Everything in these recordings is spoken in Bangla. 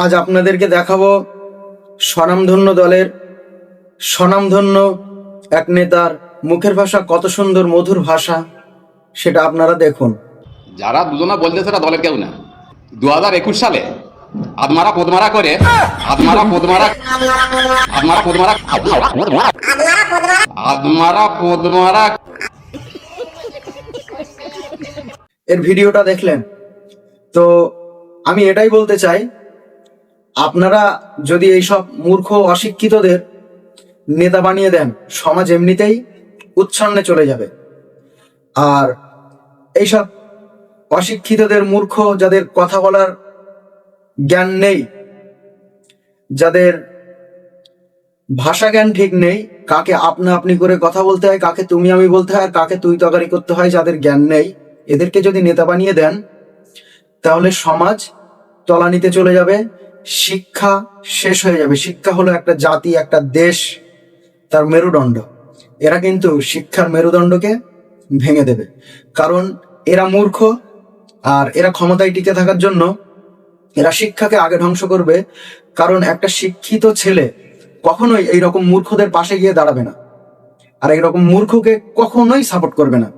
আজ আপনাদেরকে দেখাবো স্বনামধন্য দলের স্বনামধন্য এক নেতার মুখের ভাষা কত সুন্দর মধুর ভাষা সেটা আপনারা দেখুন। যারা দুজনা বলতেছে তারা দলের কেউ না। দু হাজার একুশ সালে আদমারা পদমারা করে আদমারা পদমারা আদমারা পদমারা আদমারা পদমারা এর ভিডিওটা দেখলেন। তো আমি এটাই বলতে চাই আপনারা যদি এইসব মূর্খ অশিক্ষিতদের নেতা বানিয়ে দেন, সমাজ এমনিতেই উচ্ছন্নে চলে যাবে। আর এইসব অশিক্ষিতদের মূর্খ যাদের কথা বলার জ্ঞান নেই, যাদের ভাষা জ্ঞান ঠিক নেই, কাকে আপনা আপনি করে কথা বলতে হয়, কাকে তুমি আমি বলতে হয়, আর কাকে তুই তকারি করতে হয় যাদের জ্ঞান নেই, এদেরকে যদি নেতা বানিয়ে দেন, তাহলে সমাজ তলানিতে চলে যাবে শিক্ষা শেষ হয়ে যাবে। শিক্ষা হলো একটা জাতি, একটা দেশ, তার মেরুদণ্ড। এরা কিন্তু শিক্ষার মেরুদণ্ডকে ভেঙে দেবে। কারণ এরা মূর্খ আর এরা ক্ষমতায় টিকে থাকার জন্য এরা শিক্ষাকে আগে ধ্বংস করবে। কারণ একটা শিক্ষিত ছেলে কখনোই এইরকম মূর্খদের পাশে গিয়ে দাঁড়াবে না। আর এইরকম মূর্খকে কখনোই সাপোর্ট করবে না।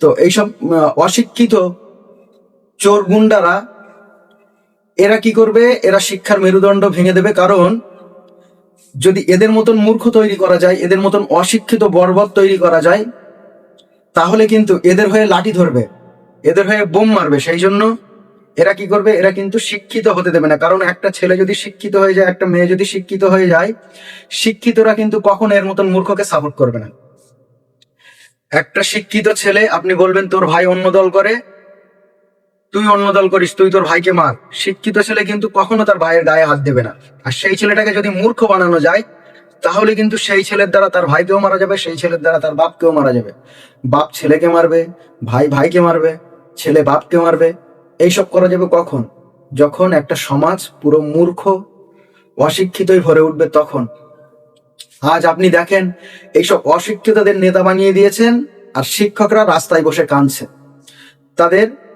তো এইসব অশিক্ষিত চোর গুন্ডারা এরা কি করবে? এরা শিক্ষার মেরুদণ্ড ভেঙে দেবে। কারণ, যদি এদের মতন মূর্খ তৈরি করা যায়, এদের মতন অশিক্ষিত বর্বর তৈরি করা যায়, তাহলে কিন্তু এদের হয়ে লাঠি ধরবে। এদের হয়ে বোম মারবে। সেই জন্য এরা কি করবে? এরা কিন্তু শিক্ষিত হতে দেবে না। কারণ একটা ছেলে যদি শিক্ষিত হয়ে যায়, একটা মেয়ে যদি শিক্ষিত হয়ে যায়, শিক্ষিতরা কিন্তু কখনো এর মতন মূর্খকে সাপোর্ট করবে না। একটা শিক্ষিত ছেলে, আপনি বলবেন, তোর ভাই অন্য দল করে? তুই অন্য দল করিস, তুই তোর ভাইকে মার। শিক্ষিত ছেলে কিন্তু কখনো তার ভাইয়ের গায়ে হাত দেবে না। আর সেই ছেলেটাকে যদি মূর্খ বানানো যায়, তাহলে কিন্তু সেই ছেলের দ্বারা তার ভাইকেও মারা যাবে, সেই ছেলের দ্বারা তার বাপকেও মারা যাবে। বাপ ছেলেকে মারবে, ভাই ভাইকে মারবে, ছেলে বাপকে মারবে। এইসব করা যাবে কখন? যখন একটা সমাজ পুরো মূর্খ, অশিক্ষিতই ভরে উঠবে তখন। আজ আপনি দেখেন, এইসব অশিক্ষিতদের নেতা বানিয়ে দিয়েছেন, আর শিক্ষকরা রাস্তায় বসে কাঁদছে। তাদের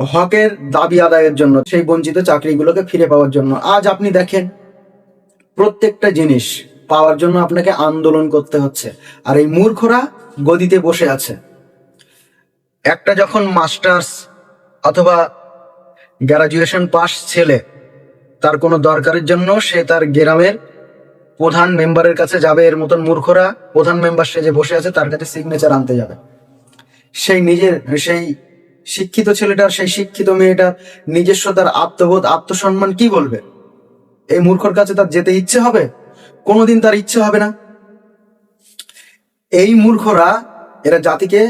হকের দাবি আদায়ের জন্য সেই বঞ্চিত চাকরিগুলোকে ফিরে পাওয়ার জন্য। আজ আপনি দেখেন, প্রত্যেকটা জিনিস পাওয়ার জন্য আপনাকে আন্দোলন করতে হচ্ছে। আর এই মূর্খরা গদিতে বসে আছে। একটা যখন মাস্টার্স অথবা গ্রাজুয়েশন পাস ছেলে, তার কোনো দরকারের জন্য সে তার গ্রামের প্রধান মেম্বারের কাছে যাবে। এর মতন মূর্খরা প্রধান মেম্বার সে যে বসে আছে, তার কাছে সিগনেচার আনতে যাবে। সেই নিজের, সেই শিক্ষিত ছেলেটার সেই শিক্ষিত মেয়েটার নিজস্ব তার আত্মবোধ, আত্মসম্মান কি বলবে? এই মূর্খর কাছে তার যেতে ইচ্ছে হবে? কোনোদিন তার ইচ্ছে হবে না। এই মূর্খরা এরা জাতিকে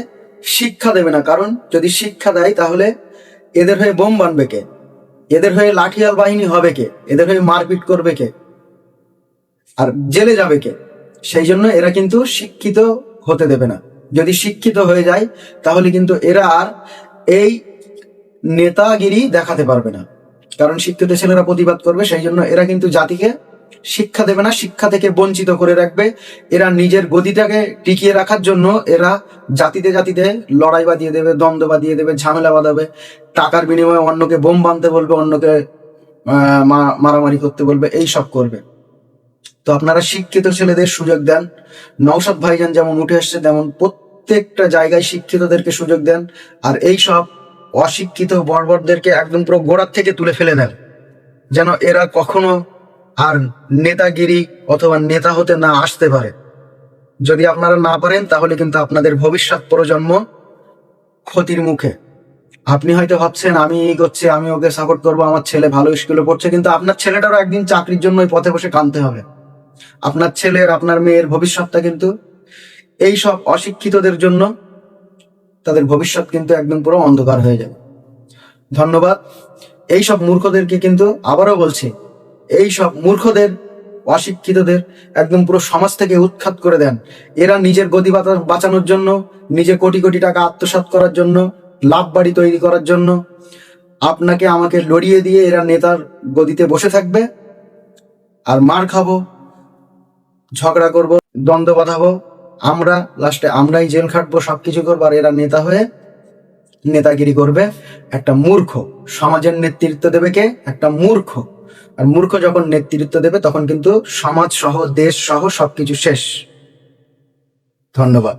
শিক্ষা দেবে না। কারণ যদি শিক্ষা দেয় তাহলে এদের হয়ে বোম বানবে কে? এদের হয়ে লাঠিয়াল বাহিনী হবে কে? এদের হয়ে মারপিট করবে কে? আর জেলে যাবে কে? সেই জন্য এরা কিন্তু শিক্ষিত হতে দেবে না। যদি শিক্ষিত হয়ে যায় তাহলে কিন্তু এরা আর এই নেতাগিরি দেখাতে পারবে না। কারণ শিক্ষিত ছেলেরা প্রতিবাদ করবে সেই জন্য এরা কিন্তু জাতিকে শিক্ষা দেবে না, শিক্ষা থেকে বঞ্চিত করে রাখবে। এরা নিজের গতিটাকে টিকিয়ে রাখার জন্য এরা জাতিতে জাতিতে লড়াই বাঁধিয়ে দেবে, দ্বন্দ্ব বাঁধিয়ে দেবে, ঝামেলা বাঁধাবে। টাকার বিনিময়ে অন্যকে বোম বাঁধতে বলবে, অন্যকে মারামারি করতে বলবে এই সব করবে। তো আপনারা শিক্ষিত ছেলেদের সুযোগ দেন। নৌসাদ ভাইজান যেমন উঠে আসছে তেমন প্রত্যেকটা জায়গায় শিক্ষিতদেরকে সুযোগ দেন আর এই সব অশিক্ষিত বর্বরদেরকে একদম পুরো গোড়ার থেকে তুলে ফেলে দেন। যেন এরা কখনো আর নেতাগিরি অথবা নেতা হতে না আসতে পারে। যদি আপনারা না পারেন, তাহলে কিন্তু আপনাদের ভবিষ্যৎ প্রজন্ম ক্ষতির মুখে। আপনি হয়তো ভাবছেন, আমি এই করছি, আমি ওকে সাপোর্ট করব, আমার ছেলে ভালো স্কুলে পড়ছে, কিন্তু আপনার ছেলেটারও একদিন চাকরির জন্য পথে বসে কাঁদতে হবে। আপনার ছেলের, আপনার মেয়ের ভবিষ্যৎটা কিন্তু এই সব অশিক্ষিতদের জন্য তাদের ভবিষ্যৎ কিন্তু একদম পুরো অন্ধকার হয়ে যাবে। ধন্যবাদ। এই সব মূর্খদেরকে কিন্তু আবারও বলছি এই সব মূর্খদের, অশিক্ষিতদের একদম পুরো সমাজ থেকে উৎখাত করে দেন। এরা নিজের গতি বাঁচানোর জন্য, নিজে কোটি কোটি টাকা আত্মসাৎ করার জন্য, লাভ বাড়ি তৈরি করার জন্য, আপনাকে আমাকে লড়িয়ে দিয়ে এরা নেতার গদিতে বসে থাকবে। আর মার খাব, ঝগড়া করব, দ্বন্দ্ব বাঁধাবো আমরা লাস্টে আমরাই জেল খাটবো, সবকিছু করব, আর এরা নেতা হয়ে নেতাগিরি করবে। একটা মূর্খ সমাজের নেতৃত্ব দেবে কে? একটা মূর্খ। আর মূর্খ যখন নেতৃত্ব দেবে, তখন কিন্তু সমাজ সহ, দেশ সহ সবকিছু শেষ। ধন্যবাদ।